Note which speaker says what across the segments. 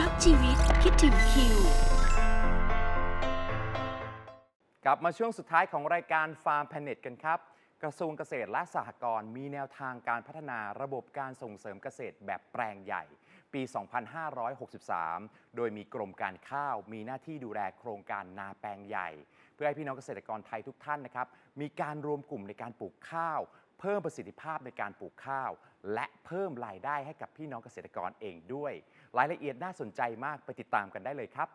Speaker 1: รักชีวิตคิดถึงคิว
Speaker 2: กลับมาช่วงสุดท้ายของรายการ Farm Planet กันครับ กระทรวงเกษตรและสหกรณ์มีแนวทางการพัฒนาระบบการส่งเสริมเกษตรแบบแปลงใหญ่ ปี 2563 โดยมีกรมการข้าวมีหน้าที่ดูแลโครงการนาแปลงใหญ่ เพื่อให้พี่น้องเกษตรกรไทยทุกท่านนะครับมีการรวมกลุ่มในการปลูกข้าว เพิ่มประสิทธิภาพในการปลูกข้าว และเพิ่มรายได้ให้กับพี่น้องเกษตรกรเองด้วย รายละเอียดน่าสนใจมากไปติดตามกันได้เลยครับ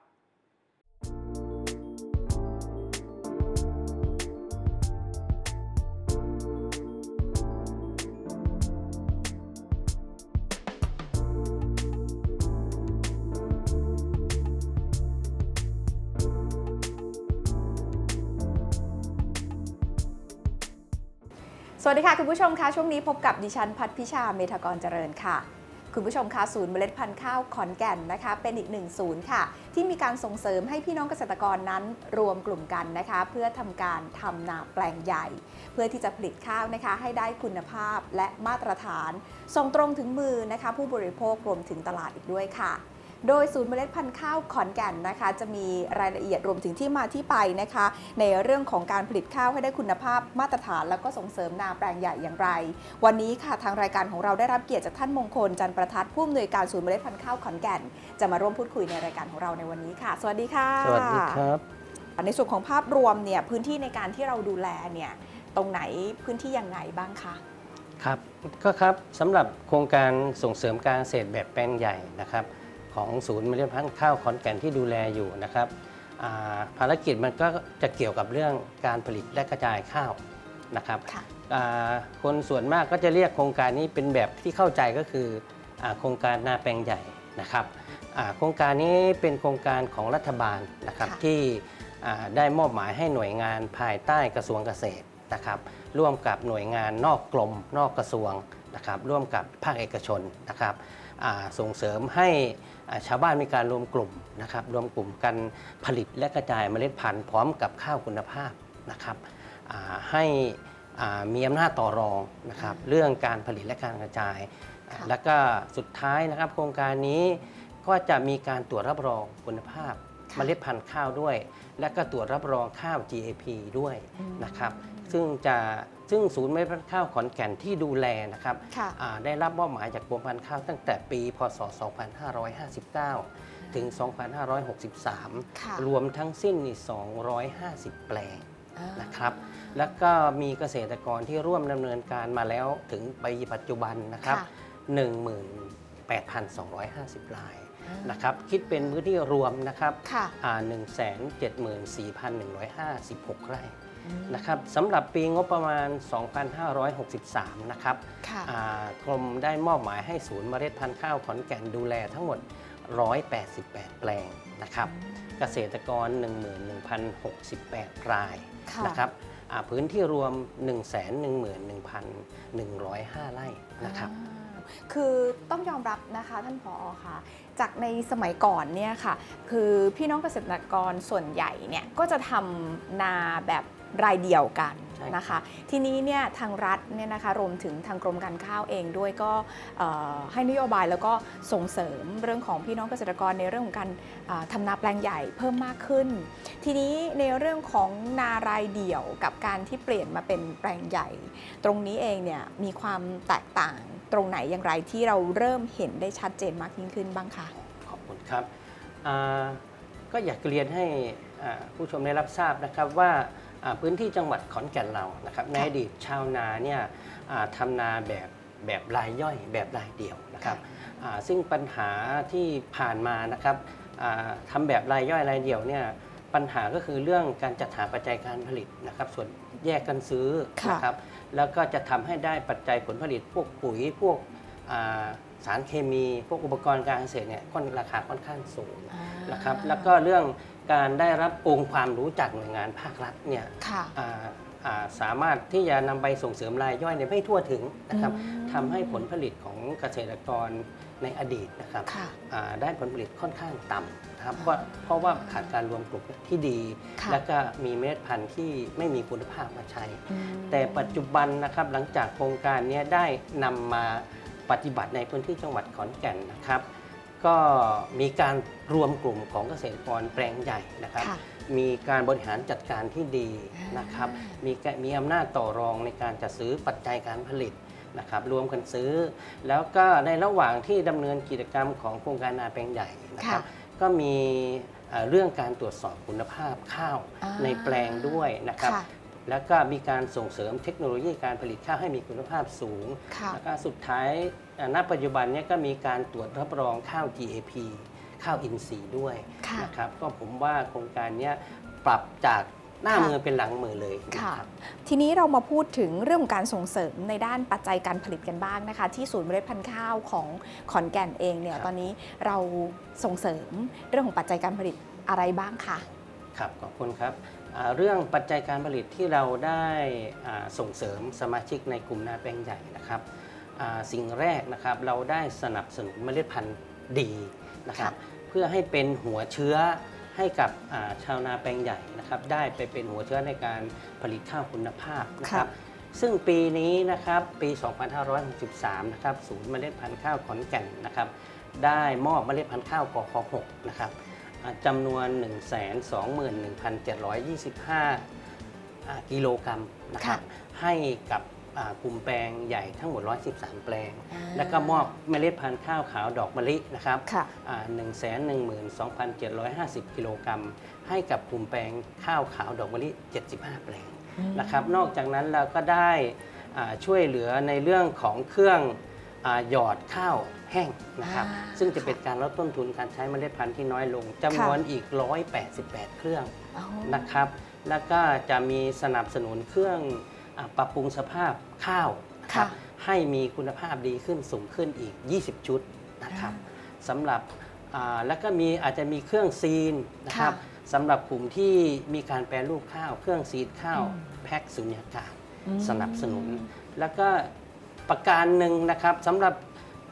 Speaker 3: สวัสดีค่ะ คุณผู้ชมคะช่วงนี้พบกับดิฉันพัฒพิชาเมธากรเจริญค่ะ คุณผู้ชมคะศูนย์เมล็ดพันธุ์ข้าวขอนแก่นนะคะ เป็นอีกหนึ่งศูนย์ค่ะ ที่มีการส่งเสริมให้พี่น้องเกษตรกรนั้นรวมกลุ่มกันนะคะ เพื่อทำการทำนาแปลงใหญ่ เพื่อที่จะผลิตข้าวนะคะ ให้ได้คุณภาพและมาตรฐาน ส่งตรงถึงมือนะคะ ผู้บริโภครวมถึงตลาดอีกด้วยค่ะ โดยศูนย์เมล็ดพันธุ์ข้าวขอนแก่นนะคะ จะมีรายละเอียดรวมถึงที่มาที่ไปนะคะ ในเรื่องของการผลิตข้าวให้ได้คุณภาพมาตรฐาน แล้วก็ส่งเสริมนาแปลงใหญ่อย่างไร วันนี้ค่ะทางรายการของเราได้รับเกียรติจากท่านมงคล จันทร์ประทัดผู้อำนวยการศูนย์เมล็ดพันธุ์ข้าวขอนแก่น จะมาร่วมพูดคุยในรายการของเราในวันนี้ค่ะ สวัสดีค่ะ
Speaker 4: สวัสดีครับ
Speaker 3: ในส่วนของภาพรวมเนี่ยพื้นที่ในการที่เราดูแลเนี่ยตรงไหนพื้นที่ยังไงบ้างคะ
Speaker 4: ครับก็ครับสำหรับโครงการส่งเสริมการเกษตรแบบแปลงใหญ่นะครับ ของศูนย์เมล็ดพันธุ์ข้าวขอนแก่นที่ดูแลอยู่นะครับอ่าภารกิจมันก็จะเกี่ยวกับเรื่องการผลิตและกระจายข้าวนะครับ
Speaker 3: ค่ะ
Speaker 4: อ่าคนส่วนมากก็จะเรียกโครงการนี้เป็นแบบที่เข้าใจก็คืออาโครงการนาแปลงใหญ่นะครับอ่าโครงการนี้เป็นโครงการของรัฐบาลนะครับ
Speaker 3: ค่ะ
Speaker 4: ที่อ่าได้มอบหมายให้หน่วยงานภายใต้กระทรวงเกษตรนะครับ ร่วมกับหน่วยงานนอกกรมนอกกระทรวงนะครับ ร่วมกับภาคเอกชนนะครับอ่า ส่งเสริมให้อ่าชาวบ้านมีการรวมกลุ่มนะครับรวมกลุ่มกันผลิตและกระจายเมล็ดพันธุ์พร้อมกับข้าวคุณภาพนะครับอ่าให้อ่ามีอำนาจต่อรองนะครับเรื่องการผลิตและการกระจายอ่า
Speaker 3: ค่ะ
Speaker 4: แล้วก็สุดท้ายนะครับ โครงการนี้ก็จะมีการตรวจรับรองคุณภาพ
Speaker 3: ค่ะ
Speaker 4: เมล็ดพันธุ์ข้าวด้วย และก็ตรวจรับรองข้าว GAP ด้วย
Speaker 3: อืม
Speaker 4: นะครับ ซึ่งจะ ซึ่งศูนย์เมล็ดพันธุ์ข้าวขอนแก่นที่ดูแลนะครับ
Speaker 3: ค่ะ
Speaker 4: อ่าได้รับมอบหมายจากกรมพันธุ์ข้าวตั้งแต่ปี พศ 2559 ถึง2563
Speaker 3: ค่ะ
Speaker 4: รวมทั้งสิ้นนี่250 แปลง
Speaker 3: อ่า
Speaker 4: นะครับ แล้วก็มีเกษตรกรที่ร่วมดำเนินการมาแล้วถึงปีปัจจุบันนะครับ
Speaker 3: ค่ะ
Speaker 4: 18,250 รายนะครับ คิดเป็นพื้นที่รวมนะครับ
Speaker 3: ค่ะ
Speaker 4: อ่า174,156 ไร่
Speaker 3: อืม
Speaker 4: นะครับสำหรับปีงบประมาณ 2563 นะครับ
Speaker 3: ค่ะ
Speaker 4: อ่ากรมได้มอบหมายให้ศูนย์เมล็ดพันธุ์ข้าวขอนแก่นดูแลทั้งหมด 188 แปลงนะครับ เกษตรกร 11,068 ราย
Speaker 3: ค่ะ
Speaker 4: นะครับอ่าพื้นที่รวม 111,105 ไร่นะครับ
Speaker 3: อ่าคือต้องยอมรับนะคะท่านผอค่ะ จากในสมัยก่อนเนี่ยค่ะ คือพี่น้องเกษตรกรส่วนใหญ่เนี่ยก็จะทำนาแบบ รายเดียวกัน
Speaker 4: ใช่
Speaker 3: นะคะทีนี้เนี่ยทางรัฐเนี่ยนะคะรวมถึงทางกรมการข้าวเองด้วยก็เอ่อให้นโยบายแล้วก็ส่งเสริมเรื่องของพี่น้องเกษตรกรในเรื่องของการอ่าทำนาแปลงใหญ่เพิ่มมากขึ้น ทีนี้ในเรื่องของนารายเดี่ยวกับการที่เปลี่ยนมาเป็นแปลงใหญ่ ตรงนี้เองเนี่ยมีความแตกต่างตรงไหนอย่างไรที่เราเริ่มเห็นได้ชัดเจนมากยิ่งขึ้นบ้างคะ
Speaker 4: ขอบคุณครับอ่าก็อยากเรียนให้อ่าผู้ชมได้รับทราบนะครับว่าอ่า พื้นที่จังหวัดขอนแก่นเรานะครับใน
Speaker 3: ค่ะ
Speaker 4: อดีตชาวนาเนี่ยอ่าทำนาแบบแบบรายย่อยแบบรายเดี่ยวนะครับอ่าซึ่งปัญหาที่ผ่านมานะครับอ่าทำแบบรายย่อยรายเดี่ยวเนี่ยปัญหาก็คือเรื่องการจัดหาปัจจัยการผลิตนะครับ ส่วนแยกกันซื้อ
Speaker 3: ค่ะ
Speaker 4: นะครับแล้วก็จะทำให้ได้ปัจจัยผลผลิตพวกปุ๋ยพวกอ่าสารเคมี พวกอุปกรณ์การเกษตรเนี่ยค่อนราคาค่อนข้างสูงนะครับแล้วก็เรื่อง การได้รับองค์ความรู้จากหน่วยงานภาครัฐเนี่ย
Speaker 3: ค่ะ
Speaker 4: อ่าอ่าสามารถที่จะนำไปส่งเสริมรายย่อยเนี่ยไม่ทั่วถึงนะครับ
Speaker 3: อืม
Speaker 4: ทำให้ผลผลิตของเกษตรกรในอดีตนะครับ
Speaker 3: ค่ะ
Speaker 4: อ่าได้ผลผลิตค่อนข้างต่ำนะครับเพราะเพราะว่าขาดการรวมกลุ่มที่ดี
Speaker 3: ค่ะ
Speaker 4: และก็มีเมล็ดพันธุ์ที่ไม่มีคุณภาพมาใช้
Speaker 3: อืม
Speaker 4: แต่ปัจจุบันนะครับหลังจากโครงการเนี้ยได้นำมาปฏิบัติในพื้นที่จังหวัดขอนแก่นนะครับ ก็มีการรวมกลุ่มของเกษตรกรแปลงใหญ่นะครับ
Speaker 3: ค่ะ
Speaker 4: มีการบริหารจัดการที่ดีนะครับ มีกมีอำนาจต่อรองในการจัดซื้อปัจจัยการผลิตนะครับรวมกันซื้อ แล้วก็ในระหว่างที่ดำเนินกิจกรรมของโครงการนาแปลงใหญ่นะครับ ก็มีเอ่อเรื่องการตรวจสอบคุณภาพข้าว
Speaker 3: อ่า
Speaker 4: ในแปลงด้วยนะครับ
Speaker 3: ค่ะ
Speaker 4: แล้วก็มีการส่งเสริมเทคโนโลยีการผลิตข้าวให้มีคุณภาพสูง
Speaker 3: ค่ะ
Speaker 4: แล้วก็สุดท้ายเอ่อณปัจจุบันเนี้ก็มีการตรวจรับรองข้าว GAP ข้าวอินทรีย์ด้วย
Speaker 3: ค่ะ
Speaker 4: นะครับ ก็ผมว่าโครงการเนี้ยปรับจากหน้า
Speaker 3: ค่ะ
Speaker 4: มือเป็นหลังมือเลยนะ
Speaker 3: ค่ะ
Speaker 4: ครับ
Speaker 3: ทีนี้เรามาพูดถึงเรื่องของการส่งเสริมในด้านปัจจัยการผลิตกันบ้างนะคะ ที่ศูนย์เมล็ดพันธุ์ข้าวของขอนแก่นเองเนี่ย
Speaker 4: ครับ
Speaker 3: ตอนนี้เราส่งเสริมเรื่องของปัจจัยการผลิตอะไรบ้างคะ
Speaker 4: ครับขอบคุณครับอ่า เรื่องปัจจัยการผลิตที่เราได้อ่าส่งเสริมสมาชิกในกลุ่มนาแปลงใหญ่นะครับอ่าสิ่งแรกนะครับเราได้สนับสนุนเมล็ดพันธุ์ดีนะครับ
Speaker 3: ค่ะ
Speaker 4: เพื่อให้เป็นหัวเชื้อให้กับอ่าชาวนาแปลงใหญ่นะครับได้ไปเป็นหัวเชื้อในการผลิตข้าวคุณภาพนะครับซึ่งปีนี้นะครับปี 2563 นะครับศูนย์เมล็ดพันธุ์ข้าวขอนแก่นนะครับได้มอบเมล็ดพันธุ์ข้าวกข6นะครับอ่า จำนวน 121,725อ่ากิโลกรัมนะครับให้กับอ่ากลุ่มแปลงใหญ่ทั้งหมด 113 แปลง
Speaker 3: อ่า
Speaker 4: แล้วก็มอบเมล็ดพันธุ์ข้าวขาวดอกมะลินะครับ
Speaker 3: ค่ะ
Speaker 4: 112,750กิโลกรัม ให้กับกลุ่มแปลงข้าวขาวดอกมะลิ 75 แปลงนะครับ นอกจากนั้นเราก็ได้อ่าช่วยเหลือในเรื่องของเครื่องอา หยอดข้าวแห้งนะครับ
Speaker 3: อ่า
Speaker 4: ซึ่งจะเป็นการลดต้นทุนการใช้เมล็ดพันธุ์ที่น้อยลงจำนวนอีก 188 เครื่อง
Speaker 3: อ๋อ
Speaker 4: นะครับ แล้วก็จะมีสนับสนุนเครื่องอาปรับปรุงสภาพข้าวนะครับ
Speaker 3: ค่ะ
Speaker 4: ให้มีคุณภาพดีขึ้นสูงขึ้นอีก 20 ชุดนะครับสำหรับอ่าแล้วก็มีอาจจะมีเครื่องซีนนะครับ
Speaker 3: ค่ะ
Speaker 4: สำหรับกลุ่มที่มีการแปรรูปข้าว เครื่องซีดข้าว
Speaker 3: อืม
Speaker 4: แพ็คสุญญากาศ
Speaker 3: อืม
Speaker 4: สนับสนุน แล้วก็ ประการหนึ่งนะครับสำหรับ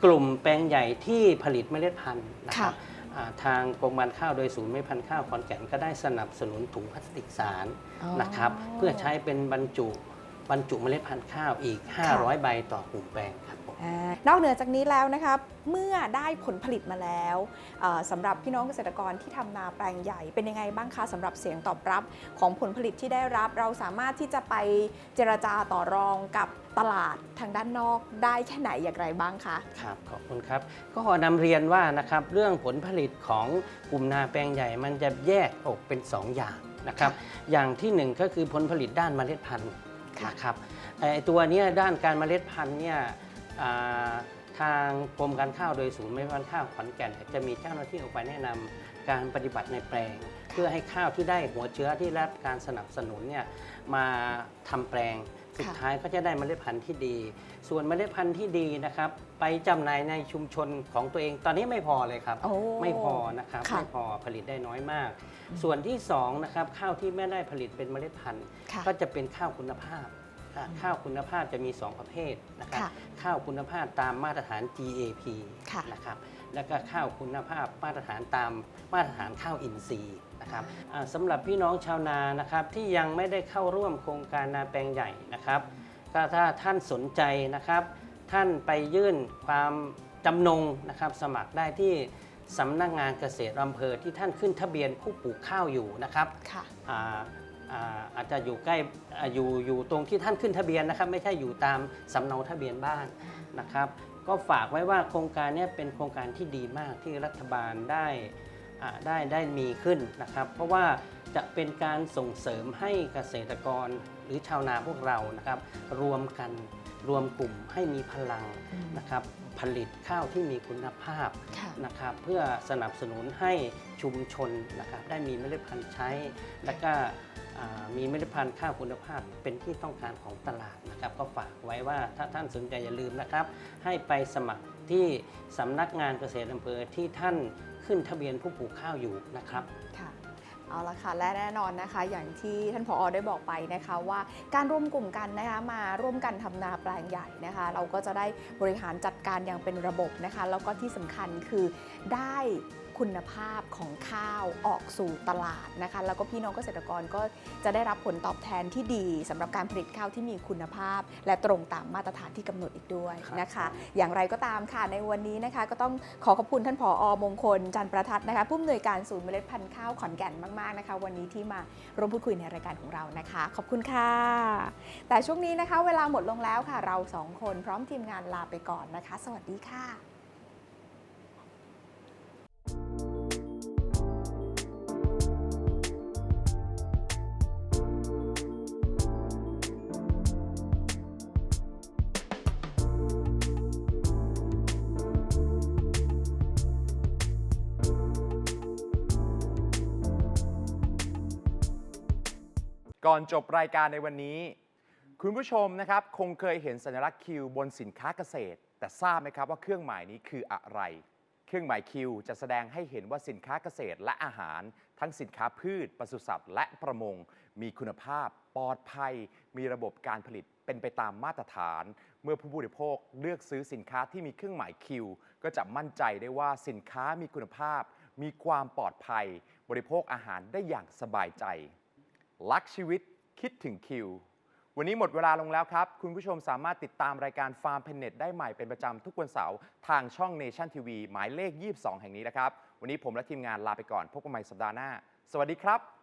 Speaker 4: กลุ่มแปลงใหญ่ที่ผลิตเมล็ดพันธุ์นะครับอ่าทางกรมการข้าวโดยศูนย์เมล็ดพันธุ์ข้าวขอนแก่นก็ได้สนับสนุนถุงพลาสติกสาร
Speaker 3: อ๋อ
Speaker 4: นะครับ เพื่อใช้เป็นบรรจุ บรรจุเมล็ดพันธุ์ข้าวอีก 500 ใบต่อกลุ่มแปลงครับผม
Speaker 3: อ่านอกเหนือจากนี้แล้วนะคะเมื่อได้ผลผลิตมาแล้วเอ่อสำหรับพี่น้องเกษตรกรที่ทำนาแปลงใหญ่เป็นยังไงบ้างคะสำหรับเสียงตอบรับของผลผลิตที่ได้รับ เราสามารถที่จะไปเจรจาต่อรองกับตลาดทางด้านนอกได้แค่ไหนอย่างไรบ้างคะ
Speaker 4: ครับขอบคุณครับก็ขอนำเรียนว่านะครับเรื่องผลผลิตของกลุ่มนาแปลงใหญ่มันจะแยกออกเป็น 2 อย่างนะครับ อย่างที่หนึ่งก็คือผลผลิตด้านเมล็ดพันธุ์
Speaker 3: ค่ะ
Speaker 4: นะครับไอ้ตัวเนี้ยด้านการเมล็ดพันธุ์เนี่ยอ่าทางกรมการข้าวโดยศูนย์เมล็ดพันธุ์ข้าวขอนแก่น จะมีเจ้าหน้าที่ออกไปแนะนำการปฏิบัติในแปลง เพื่อให้ข้าวที่ได้หัวเชื้อที่รับการสนับสนุนเนี่ยมาทำแปลง สุด
Speaker 3: ค่ะ
Speaker 4: ท้ายก็จะได้เมล็ดพันธุ์ที่ดี ส่วนเมล็ดพันธุ์ที่ดีนะครับ ไปจำหน่ายในชุมชนของตัวเองตอนนี้ไม่พอเลยครับ
Speaker 3: โอ้
Speaker 4: ไม่พอนะครับ
Speaker 3: ค่ะ
Speaker 4: ไม่พอผลิตได้น้อยมาก ส่วนที่สองนะครับข้าวที่ไม่ได้ผลิตเป็นเมล็ดพันธุ์
Speaker 3: ค่ะ
Speaker 4: ก็จะเป็นข้าวคุณภาพอะข้าวคุณภาพจะมี 2 ประเภทนะครับ
Speaker 3: ค่ะ
Speaker 4: ข้าวคุณภาพตามมาตรฐาน GAP
Speaker 3: ค่ะ
Speaker 4: นะครับแล้วก็ข้าวคุณภาพมาตรฐานตามมาตรฐานข้าวอินทรีย์นะครับอ่าสำหรับพี่น้องชาวนานะครับที่ยังไม่ได้เข้าร่วมโครงการนาแปลงใหญ่นะครับก็ถ้าท่านสนใจนะครับ ท่านไปยื่นความจำนงนะครับสมัครได้ที่ สำนักงานเกษตรอำเภอที่ท่านขึ้นทะเบียนผู้ปลูกข้าวอยู่นะครับ
Speaker 3: ค่ะ
Speaker 4: อ่าอ่าอาจจะอยู่ใกล้อ่าอยู่อยู่ตรงที่ท่านขึ้นทะเบียนนะครับ ไม่ใช่อยู่ตามสำเนาทะเบียนบ้านนะครับ ก็ฝากไว้ว่าโครงการเนี้เป็นโครงการที่ดีมากที่รัฐบาลได้อ่าได้ได้มีขึ้นนะครับ เพราะว่าจะเป็นการส่งเสริมให้เกษตรกรหรือชาวนาพวกเรานะครับ รวมกันรวมกลุ่มให้มีพลัง
Speaker 3: อืม
Speaker 4: นะครับ ผลิตข้าวที่มีคุณภาพ
Speaker 3: ค่ะ
Speaker 4: นะครับเพื่อสนับสนุนให้ชุมชนนะครับได้มีเมล็ดพันธุ์ใช้ และก็อ่ามีเมล็ดพันธุ์ข้าวคุณภาพเป็นที่ต้องการของตลาดนะครับก็ฝากไว้ว่าถ้าท่านสนใจอย่าลืมนะครับ ให้ไปสมัครที่สำนักงานเกษตรอำเภอที่ท่านขึ้นทะเบียนผู้ปลูกข้าวอยู่นะครับ
Speaker 3: ค่ะ เอาละค่ะและแน่นอนนะคะ อย่างที่ท่านผอได้บอกไปนะคะว่าการร่วมกลุ่มกันนะคะมาร่วมกันทำนาแปลงใหญ่นะคะ เราก็จะได้บริหารจัดการอย่างเป็นระบบนะคะ แล้วก็ที่สำคัญคือได้ คุณภาพของข้าวออกสู่ตลาดนะคะแล้วก็พี่น้องเกษตรกรก็จะได้รับผลตอบแทนที่ดีสำหรับการผลิตข้าวที่มีคุณภาพ และตรงตามมาตรฐานที่กำหนดอีกด้วยนะคะ อย่างไรก็ตามค่ะในวันนี้นะคะ ก็ต้องขอขอบคุณท่านผอมงคล จันทร์ประทัดนะคะผู้อำนวยการศูนย์เมล็ดพันธุ์ข้าวขอนแก่นมากๆนะคะ วันนี้ที่มาร่วมพูดคุยในรายการของเรานะคะ ขอบคุณค่ะ แต่ช่วงนี้นะคะ เวลาหมดลงแล้วค่ะ เราสองคนพร้อมทีมงานลาไปก่อนนะคะ สวัสดีค่ะ
Speaker 2: ก่อนจบรายการในวันนี้ คุณผู้ชมนะครับ คงเคยเห็นสัญลักษณ์คิวบนสินค้าเกษตร แต่ทราบไหมครับว่าเครื่องหมายนี้คืออะไร เครื่องหมายคิวจะแสดงให้เห็นว่าสินค้าเกษตรและอาหาร ทั้งสินค้าพืชปศุสัตว์ และประมง มีคุณภาพปลอดภัย มีระบบการผลิตเป็นไปตามมาตรฐาน เมื่อผู้บริโภคเลือกซื้อสินค้าที่มีเครื่องหมายคิวก็จะมั่นใจได้ว่าสินค้ามีคุณภาพ มีความปลอดภัย บริโภคอาหารได้อย่างสบายใจ ลักชีวิตคิดถึงคิว วันนี้หมดเวลาลงแล้วครับ คุณผู้ชมสามารถติดตามรายการฟาร์มเพนเน็ตได้ใหม่เป็นประจำทุกวันเสาร์ทางช่อง Nation TV หมายเลข 22 แห่งนี้นะครับ วันนี้ผมและทีมงานลาไปก่อน พบกันใหม่สัปดาห์หน้า สวัสดีครับ